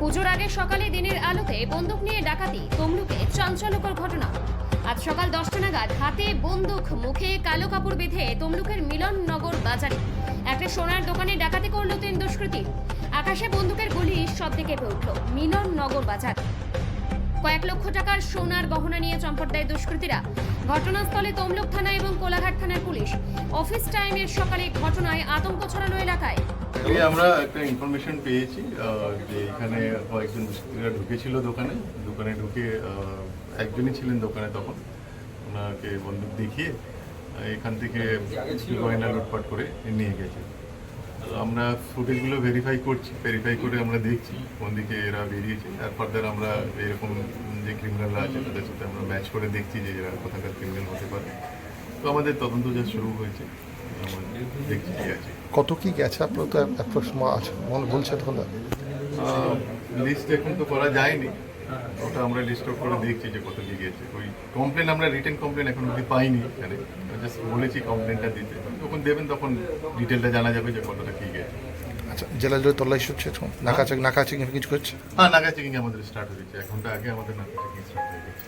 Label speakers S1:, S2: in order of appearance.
S1: পুজোর আগে সকালে দিনের আলোতে বন্দুক নিয়ে ডাকাতি, তমলুকে চাঞ্চল্যকর ঘটনা। আজ সকাল দশটা নাগাদ হাতে বন্দুক, মুখে কালো কাপড় বেঁধে তমলুকের মিলননগর বাজারে। একটা সোনার দোকানে ডাকাতি করল তিন দুষ্কৃতী। আকাশে বন্দুকের গুলি শব্দে কেঁপে উঠল মিলননগর বাজার। কয়েক লক্ষ টাকার সোনার গহনা নিয়ে চম্পট দেয় দুষ্কৃতীরা। ঘটনাস্থলে তমলুক থানা এবং কোলাঘাট থানার পুলিশ অফিস টাইমের সকালে ঘটনায় আতঙ্ক ছড়ানো এলাকায়।
S2: আমরা একটা ইনফরমেশন পেয়েছি যে এখানে কয়েকজন দুষ্কৃতীরা ঢুকেছিল দোকানে। দোকানে ঢুকে একজনই ছিলেন দোকানে তখন। ওনাকে বন্দুক দেখিয়ে এখান থেকে গয়না লুটপাট করে নিয়ে গেছে। আমরা ফুটেজগুলো ভেরিফাই করছি ভেরিফাই করে আমরা দেখছি কোন দিকে এরা বেরিয়েছে। আর ফার্দার আমরা এরকম যে ক্রিমিনালরা আছে, তাদের সাথে আমরা ম্যাচ করে দেখছি যে এরা কোথাকার ক্রিমিনাল হতে পারে। তো আমাদের তদন্ত যা শুরু হয়েছে দেখছি কি আছে।
S3: কত কি গেছে আপনার তো আছে মনে বলছে তখন
S2: লিস্ট এখন তো করা যায়নি। ওটা আমরা লিস্ট করে দেখছি যে কত কি গেছে। ওই কমপ্লেন আমরা রিটেন কমপ্লেন এখন অব্দি পাইনি এখানে। জাস্ট বলেছি কমপ্লেনটা দিতে। যখন দেবেন তখন ডিটেলটা জানা যাবে যে কতটা কি গেছে।
S3: আচ্ছা জেলা জুড়ে তল্লাশি হচ্ছে এখন? নাকা চেক নাকা চেক কিছু করছে?
S2: হ্যাঁ নাগা চেকিং আমাদের স্টার্ট হয়েছে এক ঘণ্টা আগে আমাদের নাগা চেকিং স্টার্ট হয়ে গেছে।